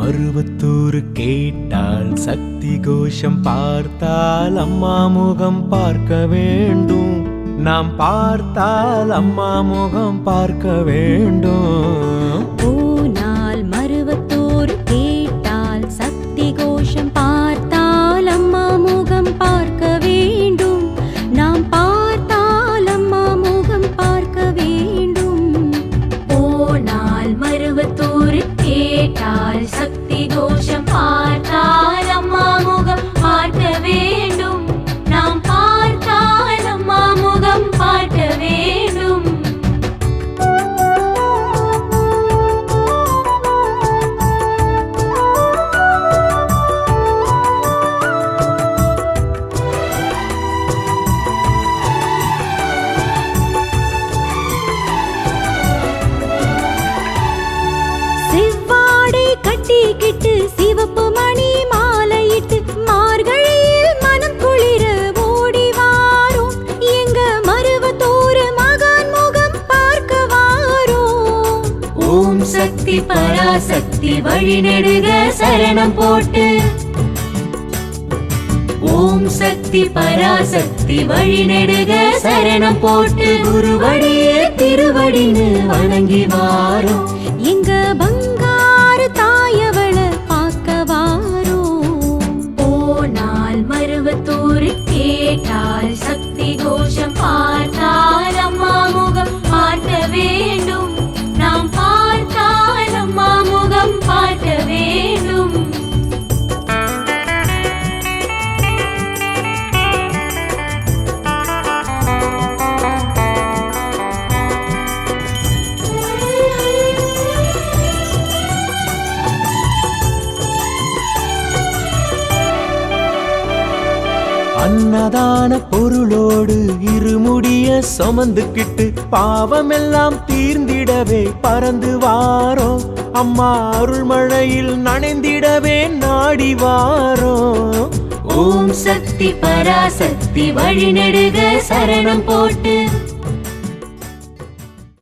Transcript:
மருவத்தூர் கேட்டால் சக்தி கோஷம் பார்த்தால் அம்மா முகம் பார்க்க வேண்டும். நாம் பார்த்தால் அம்மா முகம் பார்க்க வேண்டும். சந்தோஷம் பார்த்தால் அம்மா முகம் பார்க்க வேண்டும். நாம் பார்த்தால் அம்மா முகம் பார்க்க வேண்டும். சிவா கட்டிக்கிட்டு சிவப்பு மணி மாலையிட்டு மார்கழியில் மனம் குளிர ஓடி வாரோம். எங்க மருவத்தூர் மகான் முகம் பார்க்க வாரோம். ஓம் சக்தி பராசக்தி வழி நெடுக சரணம் போட்டு. ஓம் சக்தி பராசக்தி வழி நெடுக சரணம் போட்டு. குருவடியே திருவடின்னு வணங்கி வாரோம். எங்க அன்னதான பொருளோடு இருமுடிய சுமந்துக்கிட்டு பாவமெல்லாம் தீர்ந்திடவே பறந்து வாரோ. அம்மா அருள்மழையில் நனைந்திடவே நாடி வாரோ. ஓம் சக்தி பராசக்தி வழி நெடுக சரணம் போட்டு.